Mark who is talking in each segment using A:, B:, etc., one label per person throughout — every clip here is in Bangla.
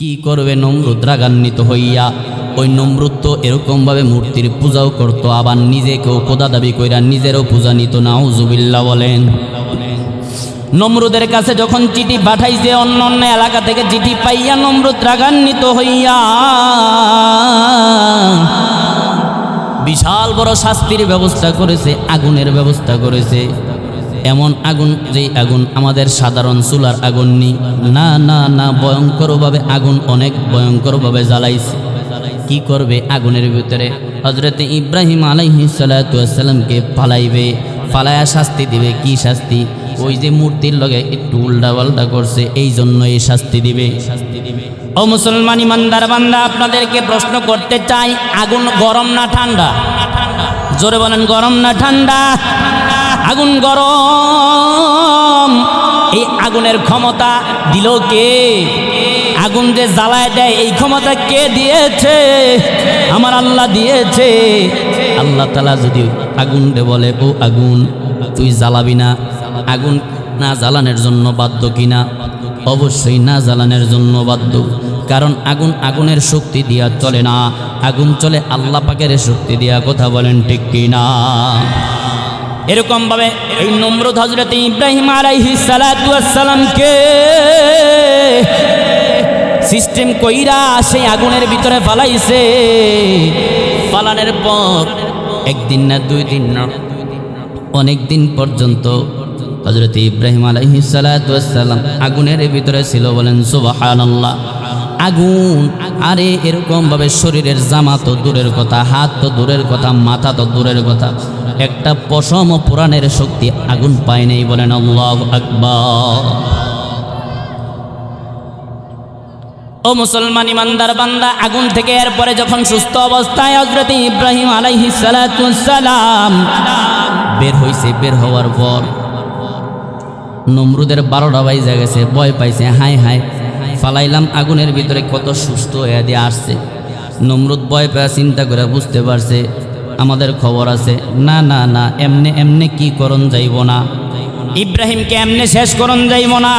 A: কি করবে নমরুদ রাগান্বিত হইয়া? ওই নমরুদ তো এরকমভাবে মূর্তির পূজাও করত, আবার নিজেকেও কোদা দাবি কইরা নিজেরও পূজা নিত না উজুবিল্লা বলেন। নমরুদের কাছে যখন চিঠি পাঠাইছে, অন্য অন্য এলাকা থেকে চিঠি পাইয়া নমরুদ রাগান্বিত হইয়া, বিশাল বড় শাস্তির ব্যবস্থা করেছে, আগুনের ব্যবস্থা করেছে। এমন আগুন, যেই আগুন আমাদের সাধারণ চুলার আগুন নি। না না না, ভয়ঙ্করভাবে আগুন অনেক ভয়ঙ্করভাবে জ্বালাইছে। কি করবে আগুনের ভিতরে? হজরতে ইব্রাহিম আলাইহি সালাতামকে ফালাইবে। ফালায়া শাস্তি দিবে, কি শাস্তি? ওই যে মূর্তির লগে একটু উল্টা পাল্টা করছে এই জন্য এই শাস্তি দিবে শাস্তি দিবে। ও মুসলমান ইমানদার বান্দা, আপনাদেরকে প্রশ্ন করতে চাই, আগুন গরম না ঠান্ডা? জোরে বলেন, গরম না ঠান্ডা? আগুন গরম। এই আগুনের ক্ষমতা দিল কে? আগুন যে জ্বালায় দেয়, এই ক্ষমতা কে দিয়েছে? আমার আল্লাহ দিয়েছে। আল্লাহ তালা যদি আগুন দে বলে, ও আগুন, তুই জ্বালাবি না। আগুন না জ্বালানোর জন্য বাধ্য কিনা? অবশ্যই না জ্বালানোর জন্য বাধ্য। কারণ আগুন আগুনের শক্তি দিয়া চলে না। আগুন চলে আল্লাহ পাকের শক্তি দিয়া কথা বলেন ঠিক কিনা? এরকম ভাবে এই নমরুদ হজরত ইব্রাহিম আলাইহি সালাতামকে সিস্টেম কইরা সেই আগুনের ভিতরে ফালাইছে। ফালানোর পর একদিন না দুই দিন না, অনেক দিন পর্যন্ত হজরত ইব্রাহিম আলহি সালাতাম আগুনের ভিতরে ছিল বলেন সুবাহান আগুন। আরে, এরকম ভাবে শরীরের জামা তো দূরের কথা, হাত তো দূরের কথা, মাথা তো দূরের কথা। একটা পশম পুরাণের শক্তি আগুন পায় নেই বলেন আল্লাহ আকবর। ও মুসলমান ইমানদার বান্দা, আগুন থেকে এরপরে যখন সুস্থ অবস্থায় হজরত ইব্রাহিম আলাইহিস সালাম বের হইছে, বের হওয়ার পর, নমরুদের বারোটা বাইজা গেছে, ভয় পাইছে হাই হাই ফালাইলাম, আগুনের ভিতরে কত সুস্থ হয়ে দিয়ে আসছে। নমরুদ ভয় পেয়ে চিন্তা করে বুঝতে পারছে, আমাদের খবর আছে। না না না, এমনে এমনে কি করণ যাইব না। ইব্রাহিমকে এমনে শেষ করণ যাইব না।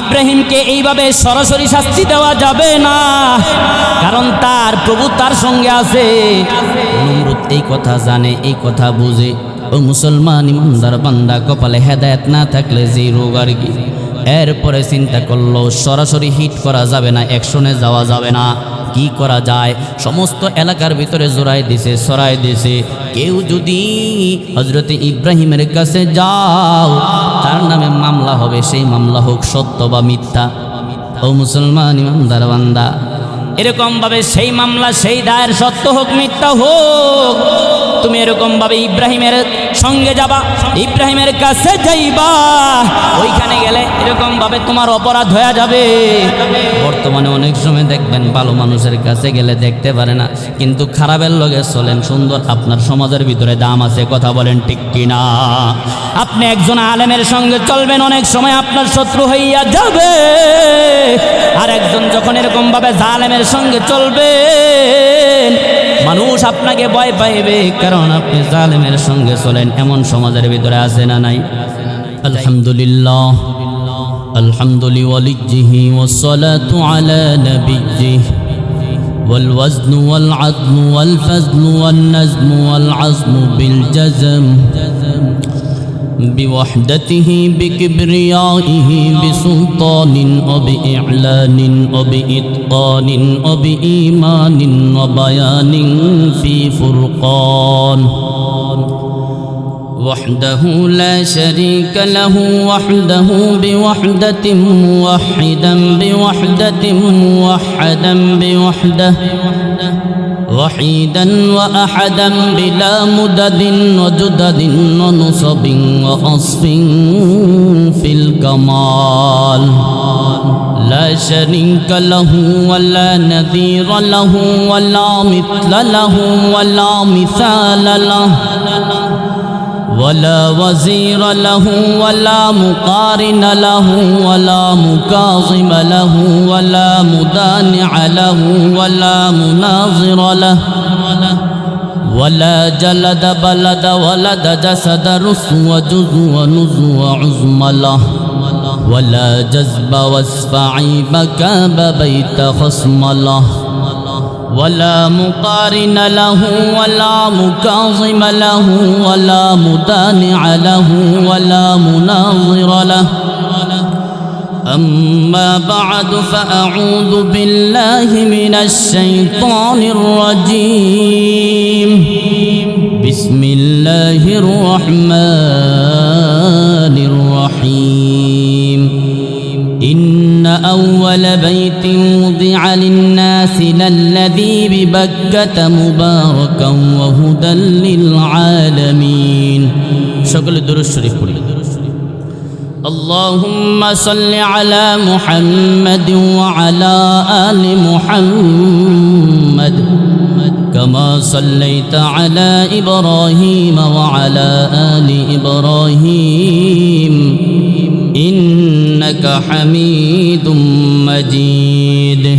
A: ইব্রাহিমকে এইভাবে সরাসরি শাস্তি দেওয়া যাবে না। কারণ তার প্রভু তার সঙ্গে আছে। নমরুদ এই কথা জানে, এই কথা বুঝে। ও মুসলমান ইমানদার বান্দা, কপালে হেদায়েত না থাকলে যে রোগ আর কি। এরপরে চিন্তা করল, সরাসরি হিট করা যাবে না অ্যাকশনে যাওয়া যাবে না। কি করা যায়? সমস্ত এলাকার ভিতরে জোড়াই দিছে সরাই দিছে। কেউ যদি হজরত ইব্রাহিমের কাছে যাও, তার নামে মামলা হবে, সেই মামলা হোক সত্য বা মিথ্যা। ও মুসলমান ইমানদার বান্দা এরকম ভাবে সেই মামলা, সেই দায়ের সত্য হোক, মিথ্যা হোক, তুমি এরকম ভাবে ইব্রাহিমের সঙ্গে যাবা। ইব্রাহিমের কাছে যাইবা। ওইখানে গেলে এরকম ভাবে তোমার অপরাধ হয়ে যাবে। বর্তমানে অনেক সময় দেখবেন ভালো মানুষের কাছে গেলে দেখতে পারে না। কিন্তু খারাপের লগে চলেন সুন্দর। আপনার সমাজের ভিতরে দাম আছে, কথা বলেন ঠিক কিনা? আপনি একজন আলেমের সঙ্গে চলবেন, অনেক সময় আপনার শত্রু হইয়া যাবে। আর একজন যখন এরকম ভাবে জালেমের সঙ্গে চলবেন মানুষ আপনাকে ভয় পাইবে কারণ আপনি জালেমের সঙ্গে চলেন এমন সমাজের ভিতরে আছে না নাই আলহামদুলিল্লাহ الحمد لوليه والصلاة على نبيه والوزن والعظم والفزن والنزم والعزم بالجزم بوحدته بكبريائه بسلطان وبإعلان وبإتقان وبإيمان وبيان في فرقان. وحده لا شريك له وحده بوحدة موحدا بوحدة موحدا بوحده وحيدا وأحدا بلا مدد وجدد ونصب وأصف في الكمال. لا شريك له ولا نذير له ولا مثل له ولا مثال له. ولا وزير له ولا مقارن له ولا مكاظم له ولا مدانع له ولا مناظر له ولا جلد بلد ولد جسد رس وجز ونز وعزم له ولا جذب واسفعي مكاب بيت خصم له ولا مقارن له ولا مكاظم له ولا مدانع له ولا مناظر له. أما بعد فأعوذ بالله من الشيطان الرجيم. بسم الله الرحمن الرحيم. إن أول بيت وضع للناس للذي ببكة مباركا وهدى للعالمين. شكل الشريف كله اللهم صل على محمد وعلى آل محمد كما صليت على إبراهيم وعلى آل إبراهيم. إنك حميد مجيد.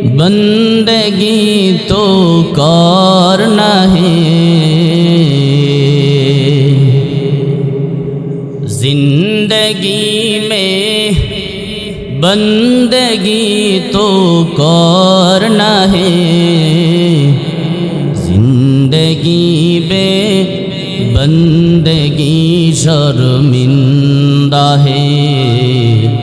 A: بندگی تو کرنا ہے زندگی میں بندگی تو کرنا ہے زندگی بے بندگی شرمندہ ہے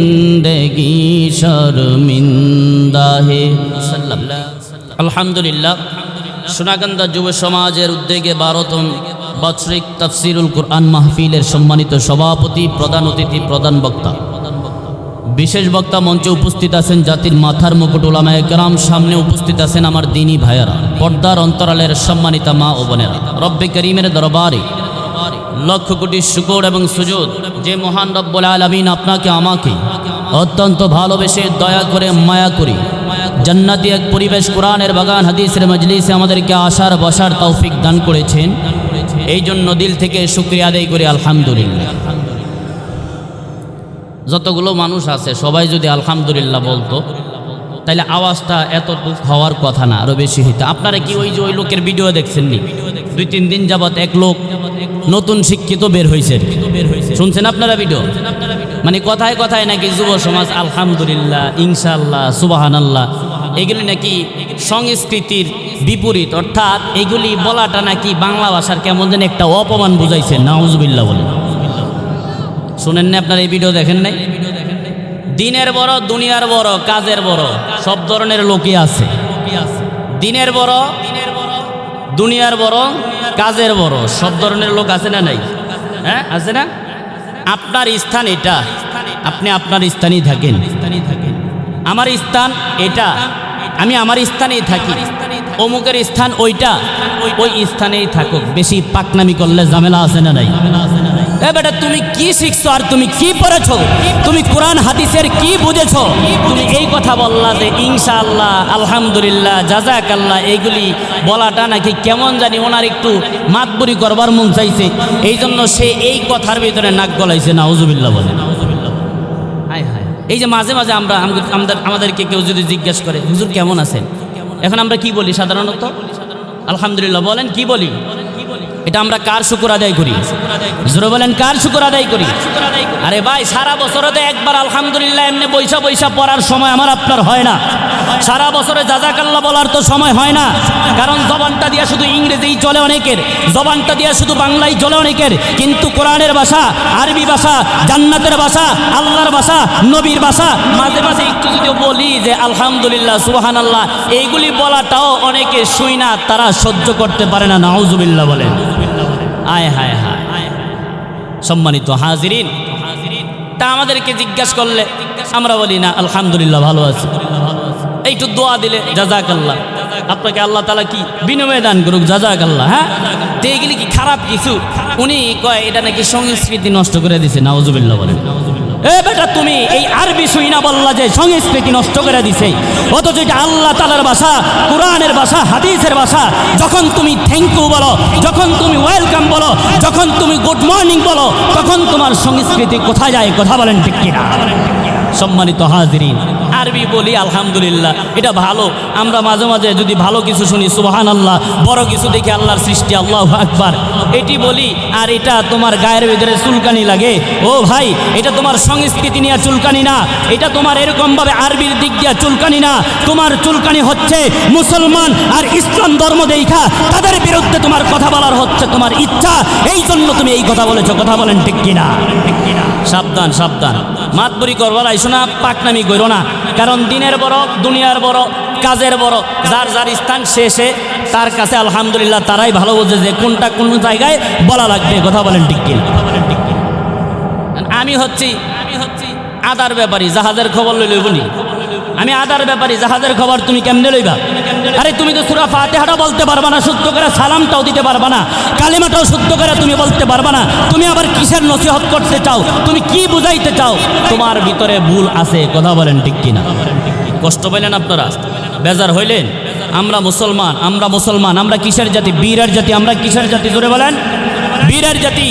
A: জিন্দগি শরমিন্দা হে আলহামদুলিল্লাহ সোনাকান্দা যুব সমাজের উদ্যোগে বারোতম বৎসরিক তফসিরুল কুরআন মাহফিলের সম্মানিত সভাপতি, প্রধান অতিথি, প্রধান বক্তা। বিশেষ বক্তা মঞ্চে উপস্থিত আছেন জাতির মাথার মুকুট ওলামায় গ্রাম সামনে উপস্থিত আছেন আমার দিনী ভাইয়েরা। পর্দার অন্তরালের সম্মানিতা মা ও বোনেরা। রব্বে করিমের দরবারে লক্ষ কোটি শুকর এবং সুযোগ যে মহান রব্বুল আলমিন আপনাকে, আমাকে অত্যন্ত ভালোবেসে দয়া করে, মায়া করি জান্নাতি এক পরিবেশ কোরআনের বাগান, হাদিসের মজলিসে আমাদেরকে আসার, বসার তৌফিক দান করেছেন। এই জন্য দিল থেকে শুক্রিয়া আদায় করি, আলহামদুলিল্লাহ। যতগুলো মানুষ আছে, সবাই যদি আলহামদুলিল্লাহ বলতো তাহলে আওয়াজটা এতটুক হওয়ার কথা না আরও বেশি হইতো। আপনারা কি ওই যে ওই লোকের ভিডিও দেখছেননি? দুই তিন দিন যাবৎ এক লোক নতুন শিক্ষিত বের হয়েছে শুনছেন আপনারা ভিডিও মানে কথায় কথায় নাকি যুব সমাজ, আলহামদুলিল্লাহ ইনশাল্লাহ সুবাহান আল্লাহ এগুলি নাকি সংস্কৃতির বিপরীত। অর্থাৎ এগুলি বলাটা নাকি বাংলা ভাষার কেমন যেন একটা অপমান বুঝাইছে নাউজবিল্লা বলে। শুনেন না আপনারা এই ভিডিও দেখেন নাই? দিনের বড়, দুনিয়ার বড়, কাজের বড়, সব ধরনের লোকই আছে। দিনের বড়, দুনিয়ার বড় কাজের বড়, সব ধরনের লোক আছে না নাই? হ্যাঁ আছে না? আপনার স্থান এটা। আপনি আপনার স্থানেই থাকেন। আমার স্থান এটা। আমি আমার স্থানেই থাকি। অমুকের স্থান ওইটা। ওই স্থানেই থাকুক। বেশি পাকনামি করলে ঝামেলা আছে না নাই? এ বেটা, তুমি কি শিখছো আর তুমি কি পড়েছো? তুমি কোরআন, হাদিসের কি বুঝেছ? তুমি এই কথা বললা যে, ইনশাআল্লাহ, আলহামদুলিল্লাহ জাজাক আল্লাহ এইগুলি বলাটা নাকি কেমন জানি ওনার একটু মাতবুরি করবার মন চাইছে। এই জন্য সে এই কথার ভিতরে নাক গলাইছে না হুজুবিল্লাহ বলে এই যে মাঝে মাঝে আমরা আমাদের আমাদেরকে কেউ যদি জিজ্ঞেস করে, হুজুর কেমন আছেন? এখন আমরা কি বলি সাধারণত? আলহামদুলিল্লাহ, বলেন কি বলি? এটা আমরা কার শুকুর আদায় করি? জোরে বলেন, কার শুকুর আদায় করি? আরে ভাই, সারা বছরতে একবার আলহামদুলিল্লাহ এমনি বৈশা বৈশা পড়ার সময় আমার আপনার হয় না। সারা বছরে জাজাকাল্লা বলার তো সময় হয় না। কারণ জবানটা দিয়া শুধু ইংরেজিই চলে অনেকের। জবানটা দিয়া শুধু বাংলাই চলে অনেকের। কিন্তু কোরআনের ভাষা, আরবি ভাষা, জান্নাতের ভাষা, আল্লাহর ভাষা, নবীর ভাষা, মাঝে মাঝে একটু যদি বলি যে, আলহামদুলিল্লাহ সুবাহান আল্লাহ এইগুলি বলাটাও অনেকে শুই না, তারা সহ্য করতে পারে না, নাউজুবিল্লাহ বলেন আয়, হায় হায়। সম্মানিত হাজিরিন, তা আমাদেরকে জিজ্ঞাসা করলে আমরা বলি, না, আলহামদুলিল্লাহ, ভালো আছি। এইটু দোয়া দিলে, জাজাকাল্লাহ। আপনাকে আল্লাহ তালা কি? বিনিময় দান করুক জাজাক আল্লাহ হ্যাঁ? তো এগুলি কি খারাপ কিছু? উনি কয়, এটা নাকি সংস্কৃতি নষ্ট করে দিছে নাওজুবিল্লাহ বলেন। এ বেটা, তুমি এই আরবি শুই না বললা যে সংস্কৃতি নষ্ট করে দিছে, অথচ এটা আল্লাহ তালার ভাষা, কোরআনের ভাষা, হাদিসের ভাষা। যখন তুমি থ্যাংক ইউ বলো, যখন তুমি ওয়েলকাম বলো, যখন তুমি গুড মর্নিং বলো, তখন তোমার সংস্কৃতি কোথায় যায়, কথা বলেন ঠিক কিনা? সম্মানিত হাজরিন আরবি বলি, আলহামদুলিল্লাহ। এটা ভালো। আমরা মাঝে মাঝে যদি ভালো কিছু শুনি সুবাহান আল্লাহ বড় কিছু দেখি আল্লাহর সৃষ্টি, আল্লাহ আকবার। এটি বলি, আর এটা তোমার গায়ের ভিতরে চুলকানি লাগে। ও ভাই, এটা তোমার সংস্কৃতি নিয়ে চুলকানি না। এটা তোমার এরকমভাবে আরবির দিক দিয়ে চুলকানি না। তোমার চুলকানি হচ্ছে মুসলমান আর ইসলাম ধর্ম দেখা তাদের বিরুদ্ধে তোমার কথা বলার হচ্ছে, তোমার ইচ্ছা। এই জন্য তুমি এই কথা বলেছ। কথা বলেন ঠিক কিনা? ঠিক কিনা? সাবধান সাবধান। মাতবরি করবার আইসো না পাকনামি করো না। কারণ দিনের বড়, দুনিয়ার বড়, কাজের বড়, যার যার স্থান শেষে তার কাছে আলহামদুলিল্লাহ তারাই ভালো বোঝে যে কোনটা কোন জায়গায় বলা লাগবে, কথা বলেন ঠিক আমি হচ্ছি আমি হচ্ছি, আদার ব্যাপারী, জাহাজের খবর লই লইবনি আমি আদার ব্যাপারী, জাহাজের খবর তুমি কেমনে লইবা? আরে তুমি তো সুরা ফাতেহাটা বলতে পারবা না, শুদ্ধ করে সালামটাও দিতে পারবা না, কালিমাটাও শুদ্ধ করে তুমি বলতে পারবা না। তুমি আবার কিসের নসিহত করতে চাও? তুমি কি বুঝাইতে চাও? তোমার ভিতরে ভুল আছে, কথা বলেন ঠিক কিনা? কষ্ট পাইলেন আপনারা? বেজার হইলেন? আমরা মুসলমান আমরা মুসলমান, আমরা কিসের জাতি? বীরের জাতি, আমরা কিসের জাতি? জোরে বলেন। বীরের জাতি।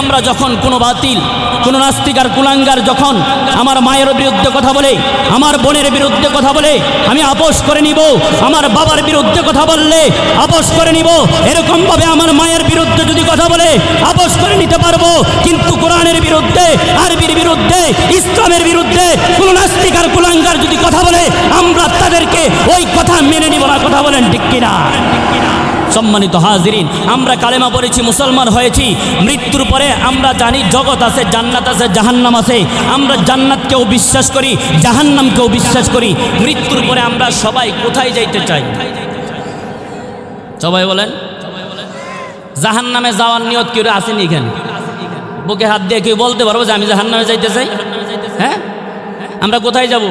A: আমরা যখন কোনো বাতিল কোনো নাস্তিক আর কুলাঙ্গার যখন আমার মায়ের বিরুদ্ধে কথা বলে, আমার বোনের বিরুদ্ধে কথা বলে, আমি আপোষ করে নিব, আমার বাবার বিরুদ্ধে কথা বললে আপোষ করে নিব, এরকমভাবে আমার মায়ের বিরুদ্ধে যদি কথা বলে, আপোষ করে নিতে পারব। কিন্তু কোরআনের বিরুদ্ধে, আরবির বিরুদ্ধে, ইসলামের বিরুদ্ধে কোনো নাস্তিক আর কুলাঙ্গার যদি কথা বলে, আমরা তাদেরকে ওই কথা মেনে নিব না। কথা বলেন ঠিক কিনা? সম্মানিত হাজিরিন, আমরা কালেমা পড়েছি, মুসলমান হয়েছি, মৃত্যুর পরে আমরা জানি জগৎ আছে, জান্নাত আছে, জাহান্নাম আছে। আমরা জান্নাতকেও বিশ্বাস করি, জাহান্নামকেও বিশ্বাস করি। মৃত্যুর পরে আমরা সবাই কোথায় যাইতে চাই? সবাই বলেন। জাহান্নামে যাওয়ার নিয়ত কেউ আসেনি এখানে বুকে হাত দিয়ে কেউ বলতে পারব যে আমি জাহান্নামে যাইতে চাই? হ্যাঁ? আমরা কোথায় যাব?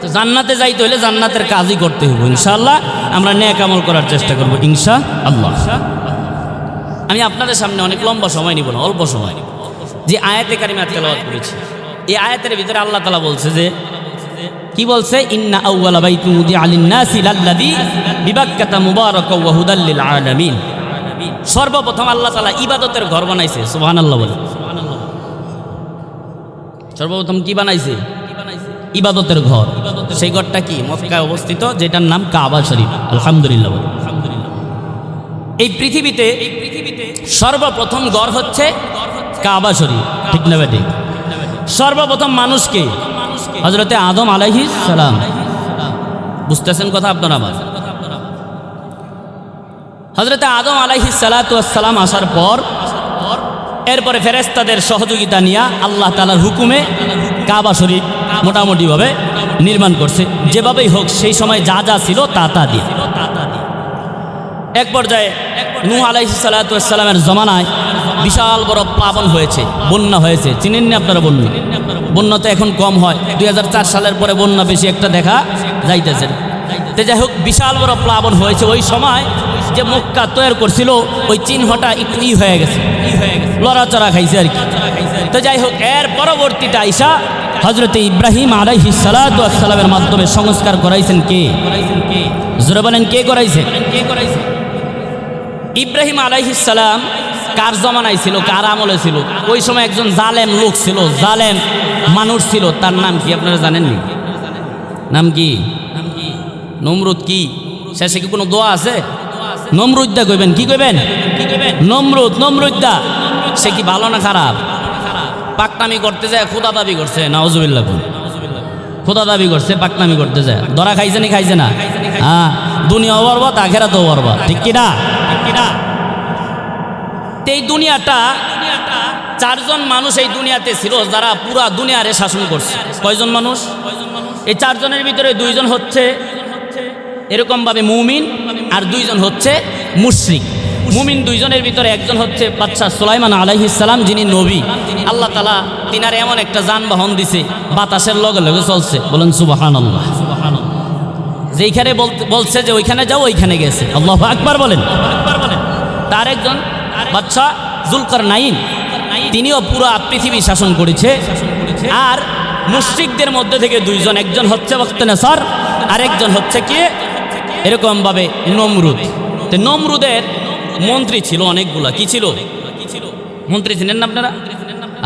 A: তো জান্নাতে যাইতে হলে জান্নাতের কাজই করতে হবে ইনশাআল্লাহ। আমরা ন্যাক আমল করার চেষ্টা করব ইনশা আল্লাহ আমি আপনাদের সামনে অনেক লম্বা সময় নিব না, অল্প সময় যে আয়াতে কারিমা তেলাওয়াত করেছি, এই আয়াতের ভিতরে আল্লাহ তালা বলছে যে, কি বলছে? ইন্না আউওয়ালা বাইতুম উদিয়া লিন-নাসি লাল্লাযী বিবাক্কাতা মুবারাকাও ওয়া আলামিন সর্বপ্রথম আল্লাহ তাআলা ইবাদতের ঘর বানাইছে, সুবহানাল্লাহ বলে। সর্বপ্রথম কি বানাইছে? ইবাদতের ঘর। সেই ঘরটা কি? মক্কায় অবস্থিত, যেটার নাম কাবা শরীফ। আলহামদুলিল্লাহ। এই পৃথিবীতে এই পৃথিবীতে সর্বপ্রথম গড় হচ্ছে কাবা শরীফ। ঠিক না বেটি সর্বপ্রথম মানুষকে হজরতে আদম আলাইহিস সালাম। বুঝতেছেন কথা আপনার আবার? হজরতে আদম আলাইহিস সালাম আসার পর, এরপরে ফেরেস্তাদের সহযোগিতা নিয়ে আল্লাহ তালার হুকুমে কাবা শরীফ মোটামুটিভাবে নির্মাণ করছে। যেভাবেই হোক, সেই সময় যা যা ছিল তা তা দিয়ে। এক পর্যায়ে নূ আলাইহি সালাতামের জমানায় বিশাল বড় প্লাবন হয়েছে, বন্যা হয়েছে। চিনেন না আপনারা বন্যা? বন্যা তো এখন কম হয়। দুই হাজার চার সালের পরে বন্যা বেশি একটা দেখা যাইতেছে। তো যাই হোক, বিশাল বড় প্লাবন হয়েছে। ওই সময় যে মক্কা তৈরি করছিল, ওই চিহ্নটা একটু ই হয়ে গেছে। লড়াচড়া খাইছে আর কি। তো যাই হোক, এর পরবর্তীটা আইসা হজরতে ইব্রাহিম আলাইহি সালাতামের মাধ্যমে সংস্কার করাইছেন কে? জোরে বলেন, কে করাইছে? কে ইব্রাহিম আলাইহিসালাম কার জমানায় ছিল, কার আমলে ছিল? ওই সময় একজন জালেম লোক ছিল, জালেম মানুষ ছিল, তার নাম কি আপনারা জানেননি? নাম কি? নমরুদ কি? শেষে কি কোনো দোয়া আছে? নমরুদ্দা কইবেন, কি কইবেন? নমরুদ নমরুদ্দা সে কি ভালো না খারাপ? পাকনামি করতে যায়, খুদা দাবি করছে নাওজুবিল্লাহ খোদা দাবি করছে, পাকনামি করতে যায়। ধরা খাইছে নি, খাইছে না? হ্যাঁ দুনিয়া বরবাদ তো বরবাদ। ঠিক কিনা? ঠিক কিনা? এই দুনিয়াটা, চারজন মানুষ এই দুনিয়াতে ছিল যারা পুরা দুনিয়ারে শাসন করছে। কয়জন মানুষ? এই চারজনের ভিতরে দুইজন হচ্ছে এরকমভাবে মুমিন আর দুইজন হচ্ছে মুশরিক। মুমিন দুইজনের ভিতরে একজন হচ্ছে বাদশাহ সুলাইমান আলাইহিসালাম যিনি নবী। আল্লাহ তালা তিনার এমন একটা যানবাহন দিছে, বাতাসের লগে লগে চলছে। বলেন সুবাহান আল্লাহ যেইখানে বলছে যে ওইখানে যাও, ওইখানে গেছে। আল্লাহ আকবার বলেন। তার একজন বাচ্চা জুলকার নাইন তিনিও পুরো পৃথিবী শাসন করেছে। আর মুশ্রিকদের মধ্যে থেকে দুইজন, একজন হচ্ছে বক্তনেসর আর একজন হচ্ছে কি? এরকমভাবে নমরুদ। নমরুদের মন্ত্রী ছিল অনেকগুলা। কি ছিল? মন্ত্রী ছিলেন না আপনারা?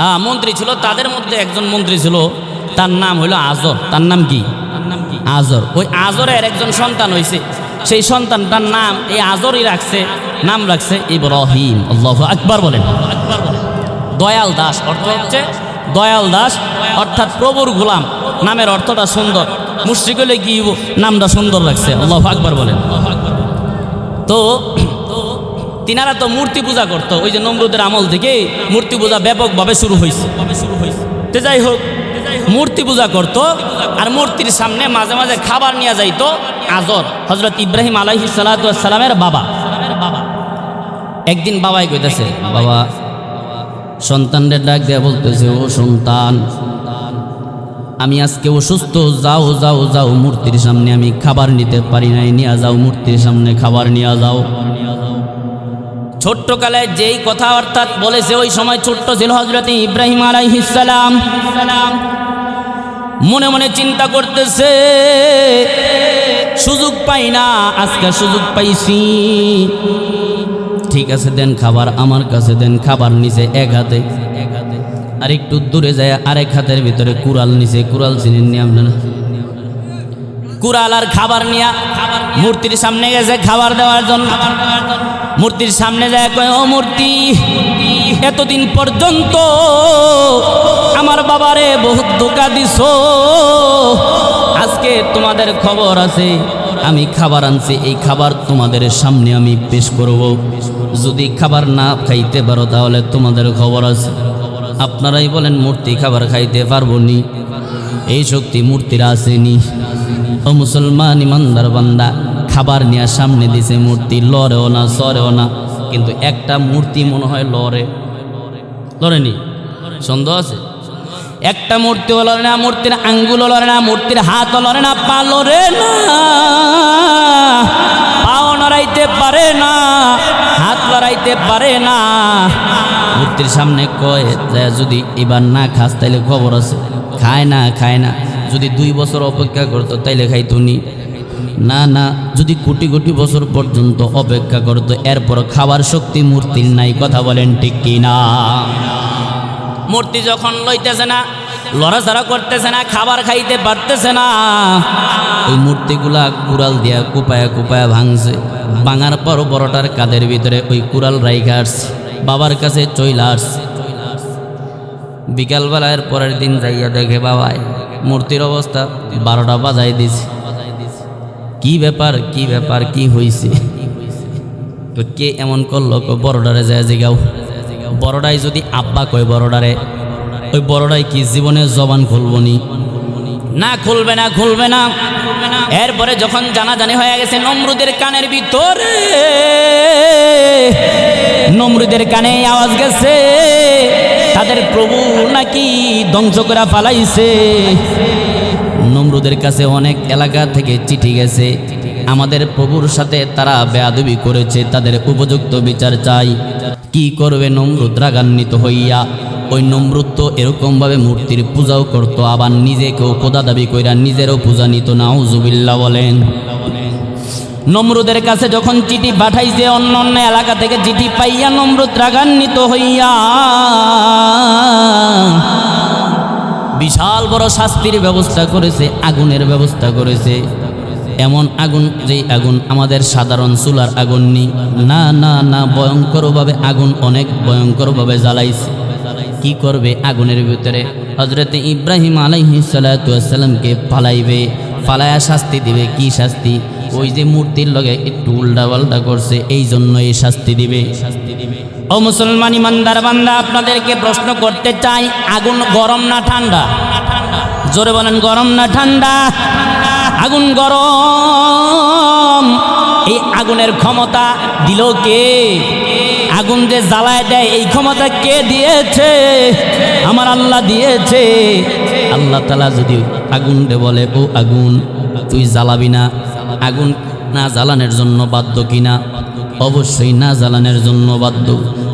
A: হ্যাঁ মন্ত্রী ছিল তাদের মধ্যে একজন মন্ত্রী ছিল তার নাম হলো আজর। তার নাম কি? আজর। ওই আজরের একজন সন্তান হয়েছে সেই সন্তানটার নাম এই আজরই রাখছে নাম রাখছে ইব্রাহিম। আল্লাহ আকবার বলেন। দয়াল দাস অর্থ হচ্ছে দয়াল দাস অর্থাৎ প্রভুর গোলাম। নামের অর্থটা সুন্দর। মুশ্রিক হলে কি নামটা সুন্দর লাগছে আল্লাহ আকবর বলেন। তো তিনারা তো মূর্তি পূজা করতো, ওই যে নমরুদের আমল থেকে মূর্তি পূজা ব্যাপকভাবে শুরু হয়েছে। তো যাই হোক, মূর্তি পূজা করত আর মূর্তির সামনে মাঝে মাঝে খাবার নিয়ে যাইতো আজর হজরত ইব্রাহিম আলাইহি সালামের বাবা। একদিন বাবাই কইতেছে, বাবা, সন্তানদের ডাক দেয়া বলতেছে, ও সন্তান, আমি আজকে অসুস্থ, যাও যাও যাও, মূর্তির সামনে আমি খাবার নিতে পারি নাই, নিয়ে যাও, মূর্তির সামনে খাবার নিয়ে যাও। ছোট্টকালে যেই কথা অর্থাৎ বলেছে ওই সময় ছোট্ট ছিল হজরত ইব্রাহিম আলাইহিসালাম মনে মনে চিন্তা করতেছে, সুযোগ পাই না, আজকে সুযোগ পাইছি। ঠিক আছে, দেন খাবার, আমার কাছে দেন খাবার নিচে এক হাতে। আর একটু দূরে যায়, আরেক হাতের ভিতরে কুড়াল নিচে, কুড়াল চিনেন নি আপনারা? কুড়াল আর খাবার নিয়া মূর্তির সামনে গেছে খাবার দেওয়ার জন্য খাবার দেওয়ার জন্য। মূর্তির সামনে যায়, কয়, ও মূর্তি, এতদিন পর্যন্ত আমার বাবারে বহুত ধোকা দিছ। আজকে তোমাদের খবর আছে, আমি খাবার আনছি, এই খাবার তোমাদের সামনে আমি পেশ করব। যদি খাবার না খাইতে পারো, তাহলে তোমাদের খবর আছে। আপনারাই বলেন, মূর্তি খাবার খাইতে পারব নি? এই শক্তি মূর্তির আসেনি ও মুসলমান, ইমানদার বান্দা খাবার নেওয়ার সামনে দিছে মূর্তি, লড়েও না সরেও না, কিন্তু একটা মূর্তি মনে হয় লড়ে। লড়েনি সন্দেহ আছে? একটা মূর্তিও লড়ে না, মূর্তির আঙ্গুলও লড়ে না, মূর্তির হাতও লড়ে না পা লড়ে না, পাও নড়াইতে পারে না, হাত লড়াইতে পারে না। মূর্তির সামনে কয় যদি এবার না খাস, তাইলে খবর আছে। খায় না খায় না। যদি দুই বছর অপেক্ষা করতো, তাইলে খাইতো নি, না, যদি কোটি কোটি বছর পর্যন্ত অপেক্ষা করতো এরপর খাবার শক্তি মূর্তির নাই, কথা বলেন ঠিক কি না? মূর্তি যখন লইতেছে না, লড়াচড়া করতেছে না, খাবার খাইতে পারতেছে না ওই মূর্তিগুলা কুড়াল দিয়া কুপায়া কুপায়া ভাঙছে। ভাঙার পর বড়টার কাদের ভিতরে ওই কুড়াল রাইখা আসছে, বাবার কাছে চইলা আসছে। বিকালবেলার পরের দিন যাইয়া দেখে বাবাই মূর্তির অবস্থা বারোটা বাজাই দিছে। কি ব্যাপার কি ব্যাপার, কি হইছে? তো কে এমন করল? বড়ডারে যায় জিগাও। বড়ডাই যদি আব্বা কয়, বড়ডারে, ওই বড়ডাই কি জীবনে জবান খুলবনি না খুলবে না খুলবে না। এরপরে যখন জানাজানি হয়ে গেছে, নমরুদের কানের ভিতরে, নমরুদের কানে আওয়াজ গেছে, তাদের প্রভু নাকি ধ্বংস করে ফালাইছে। নমরুদের কাছে অনেক এলাকা থেকে চিঠি গেছে। আমাদের প্রভুর সাথে তারা বেয়াদবি করেছে, তাদের উপযুক্ত বিচার চাই। কি করবে নমরুদ রাগান্বিত হইয়া? ওই নমরুদ তো এরকমভাবে মূর্তির পূজাও করতো, আবার নিজেকেও খোদা দাবি কইরা নিজেরও পূজা নিত না উজুবিল্লা বলেন। নমরুদের কাছে যখন চিঠি পাঠাইছে, অন্য অন্য এলাকা থেকে চিঠি পাইয়া নমরুদ রাগান্বিত হইয়া বিশাল বড় শাস্তির ব্যবস্থা করেছে, আগুনের ব্যবস্থা করেছে। এমন আগুন, যেই আগুন আমাদের সাধারণ চুলার আগুন নেই না না না, ভয়ঙ্করভাবে আগুন অনেক ভয়ঙ্করভাবে জ্বালাইছে। কি করবে আগুনের ভিতরে? হজরতে ইব্রাহিম আলাইহি সালাতামকে ফালাইবে। ফালায়া শাস্তি দিবে, কি শাস্তি? ওই যে মূর্তির লগে একটু উল্টা পাল্টা করছে এই জন্য এই শাস্তি দিবে। শাস্তি ও মুসলমান ইমানদার বান্দা, আপনাদেরকে প্রশ্ন করতে চাই, আগুন গরম না ঠান্ডা? জোরে বলেন, গরম না ঠান্ডা? আগুন গরম। এই আগুনের ক্ষমতা দিল কে? আগুন যে জ্বালায় দেয়, এই ক্ষমতা কে দিয়েছে? আমার আল্লাহ দিয়েছে। আল্লাহ তালা যদি আগুন দে বলে, ও আগুন, তুই জ্বালাবি না। আগুন না জ্বালানোর জন্য বাধ্য কিনা? অবশ্যই না জ্বালানোর জন্য বাধ্য।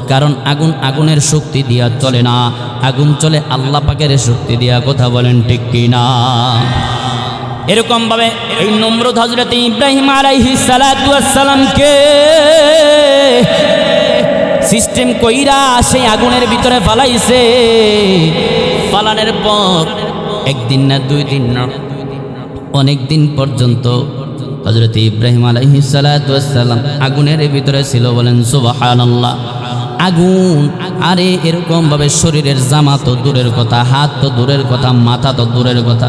A: কারণ আগুন আগুনের শক্তি দিয়া চলে না। আগুন চলে আল্লাহ পাকের শক্তি দিয়া কথা বলেন ঠিক কিনা এরকম ভাবে এই নমরুদ হজরত ইব্রাহিম আলাইহি সালামকে সিস্টেম কইরা সেই আগুনের ভিতরে ফালাইছে? ফালানোর পর একদিন না দুই দিন না, অনেক দিন পর্যন্ত হজরত ইব্রাহিম আলাইহি সালাম আগুনের ভিতরে ছিল বলেন, সুবহানাল্লাহ। আগুন, আরে এরকম ভাবে শরীরের জামা তো দূরের কথা, হাত তো দূরের কথা, মাথা তো দূরের কথা।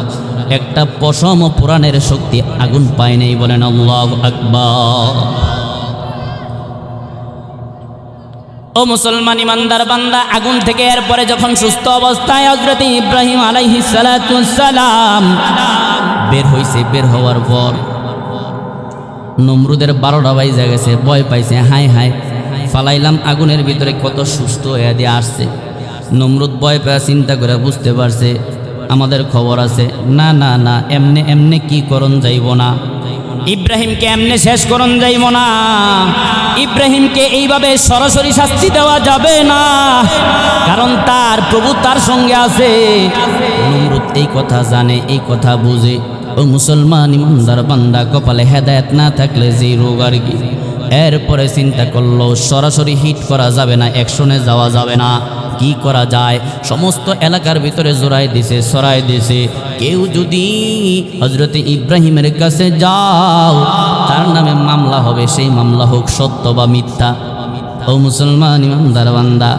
A: একটা পশম ও পুরাণের শক্তি আগুন পায় নেই বলেন, আল্লাহ আকবার। ও মুসলমান ইমানদার বান্দা, আগুন থেকে এরপরে যখন সুস্থ অবস্থায় হজরত ইব্রাহিম আলাইহিস সালাম বের হইছে, বের হওয়ার পর নমরুদের বারোটা বাইজা গেছে, ভয় পাইছে হাই হাই ফালাইলাম আগুনের ভিতরে কত সুস্থ হয়ে দিয়ে আসছে। নমরুদ ভয় পেয়ে চিন্তা করে বুঝতে পারছে, আমাদের খবর আছে। না না না, এমনে এমনে কি করণ যাইব না। ইব্রাহিমকে এমনে শেষ করণ যাইব না। ইব্রাহিমকে এইভাবে সরাসরি শাস্তি দেওয়া যাবে না। কারণ তার প্রভু তার সঙ্গে আছে। নমরুদ এই কথা জানে, এই কথা বুঝে। ও মুসলমান ইমানদার বান্দা, কপালে হেদায়েত না থাকলে যে রোগ আর কি? এরপরে চিন্তা করল, সরাসরি হিট করা যাবে না অ্যাকশনে যাওয়া যাবে না। কি করা যায়? সমস্ত এলাকার ভিতরে জোড়াই দিছে সরাই দিছে। কেউ যদি হজরত ইব্রাহিমের কাছে যাও, তার নামে মামলা হবে, সেই মামলা হোক সত্য বা মিথ্যা। ও মুসলমান ইমানদার বান্দা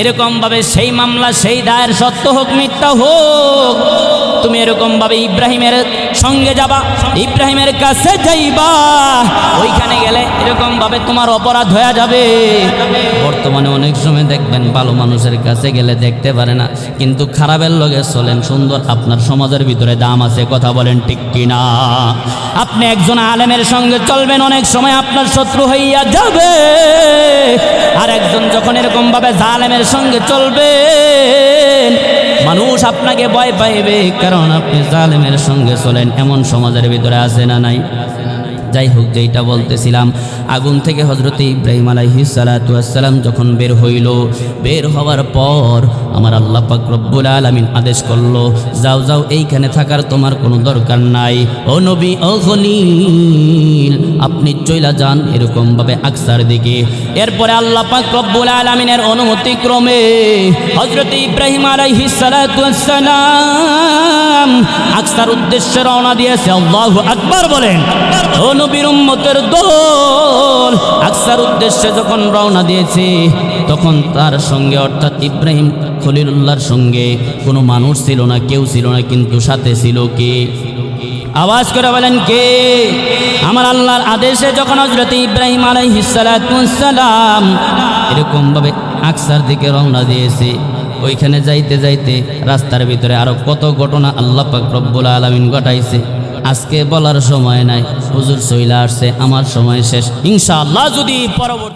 A: এরকম ভাবে সেই মামলা, সেই দায়ের সত্য হোক, মিথ্যা হোক তুমি এরকম ভাবে ইব্রাহিমের সঙ্গে যাবা, ইব্রাহিমের কাছে যাইবা, ওইখানে গেলে এরকম ভাবে তোমার অপরাধ হয়ে যাবে। বর্তমানে অনেক সময় দেখবেন ভালো মানুষের কাছে গেলে দেখতে পারে না, কিন্তু খারাপের লগে চলেন সুন্দর, আপনার সমাজের ভিতরে দাম আছে, কথা বলেন ঠিক কিনা? আপনি একজন আলেমের সঙ্গে চলবেন, অনেক সময় আপনার শত্রু হইয়া যাবে। আর একজন যখন এরকম ভাবে জালেমের সঙ্গে চলবেন মানুষ আপনাকে ভয় পাইবে, কারণ আপনি জালেমের সঙ্গে চলেন, এমন সমাজের ভিতরে আছে না নাই? যাই হোক যেটা বলতেছিলাম, আগুন থেকে হজরত ইব্রাহিম আলাইহি সালাম যখন বের হইল, বের হওয়ার পর আমার আল্লাহ পাক রব্বুল আলামিন আদেশ করল, যাও যাও, এইখানে থাকার তোমার কোনো দরকার নাই। ও নবী, ও খলিল, আপনি চইলা যান এরকম ভাবে আকসার দিকে। এরপরে আল্লাহ পাক রব্বুল আলামিনের অনুমতি ক্রমে হজরত ইব্রাহিম আলাইহি সালাম আকসার উদ্দেশ্যে রওনা দিয়েছে। আল্লাহু আকবার বলেন। নবীর উম্মতের দল আকসার উদ্দেশ্যে যখন রওনা দিয়েছে, তখন তার সঙ্গে, অর্থাৎ ইব্রাহিম খলিলুল্লাহর সঙ্গে কোনো মানুষ ছিল না, কেউ ছিল না, কিন্তু সাথে ছিল কে? আওয়াজ করে বলেন কে? আমার আল্লাহর আদেশে যখন হজরত ইব্রাহিম আলাইহিসালাম এরকমভাবে আকসার দিকে রওনা দিয়েছে, ওইখানে যাইতে যাইতে রাস্তার ভিতরে আরও কত ঘটনা আল্লাহ পাক রব্বুল আলমিন ঘটাইছে। আজকে বলার সময় নাই। হুজুর সইলা আসছে আমার সময় শেষ। ইনশাআল্লাহ যদি পরবর্তী